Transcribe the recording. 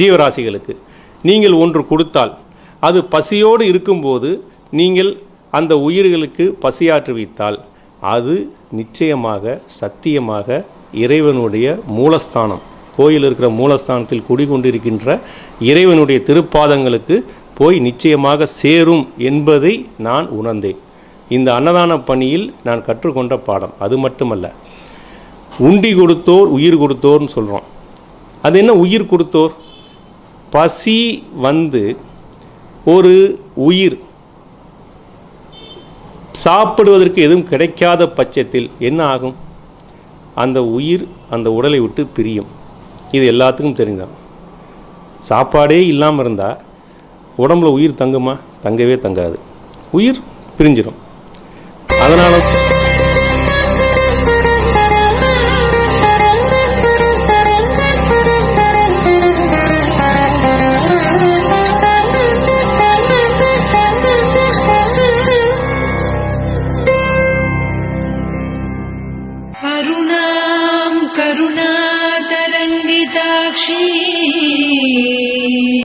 ஜீவராசிகளுக்கு. நீங்கள் ஒன்று கொடுத்தால் அது பசியோடு இருக்கும்போது நீங்கள் அந்த உயிர்களுக்கு பசியாற்றுவித்தால் அது நிச்சயமாக சத்தியமாக இறைவனுடைய மூலஸ்தானம். கோயில் இருக்கிற மூலஸ்தானத்தில் குடிகொண்டிருக்கின்ற இறைவனுடைய திருப்பாதங்களுக்கு போய் நிச்சயமாக சேரும் என்பதை நான் உணர்ந்தேன். இந்த அன்னதான பணியில் நான் கற்றுக்கொண்ட பாடம் அது மட்டுமல்ல. உண்டி கொடுத்தோர் உயிர் கொடுத்தோர்னு சொல்கிறோம் அது என்ன உயிர் கொடுத்தோர்? பசி வந்து ஒரு உயிர் சாப்பிடுவதற்கு எதுவும் கிடைக்காத பட்சத்தில் என்ன ஆகும்? அந்த உயிர் அந்த உடலை விட்டு பிரியும். இது எல்லாத்துக்கும் தெரிஞ்தான் சாப்பாடே இல்லாமல் இருந்தால் உடம்புல உயிர் தங்குமா? தங்கவே தங்காது. உயிர் பிரிஞ்சிடும். அதனால करुणाम् करुणातरङ्गिताक्षी